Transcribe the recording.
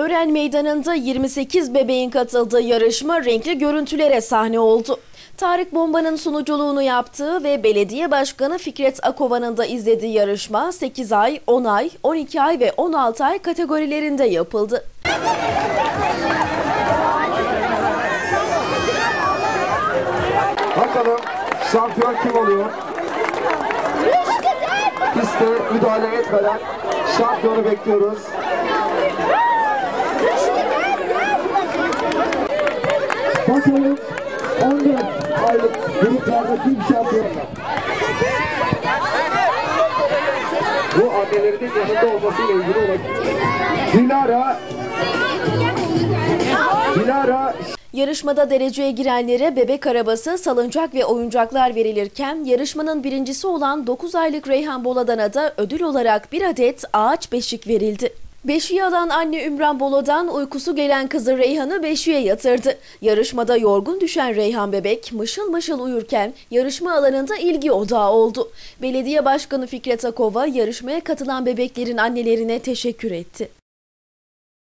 Ören Meydanı'nda 28 bebeğin katıldığı yarışma renkli görüntülere sahne oldu. Tarık Bomba'nın sunuculuğunu yaptığı ve belediye başkanı Fikret Akova'nın da izlediği yarışma 8 ay, 10 ay, 12 ay ve 16 ay kategorilerinde yapıldı. Bakalım şampiyon kim oluyor? Piste müdahale etmeden şampiyonu bekliyoruz. Bakalım 14 aylık gruplarda kim şampiyon? Bu annelerinin yanında olmasıyla ilgili olabilir. Dilara Dilara Yarışmada dereceye girenlere bebek arabası, salıncak ve oyuncaklar verilirken yarışmanın birincisi olan 9 aylık Reyhan Boladan'a da ödül olarak bir adet ağaç beşik verildi. Beşiği alan anne Ümran Bolodan uykusu gelen kızı Reyhan'ı beşiğe yatırdı. Yarışmada yorgun düşen Reyhan bebek mışıl mışıl uyurken yarışma alanında ilgi odağı oldu. Belediye Başkanı Fikret Akova yarışmaya katılan bebeklerin annelerine teşekkür etti.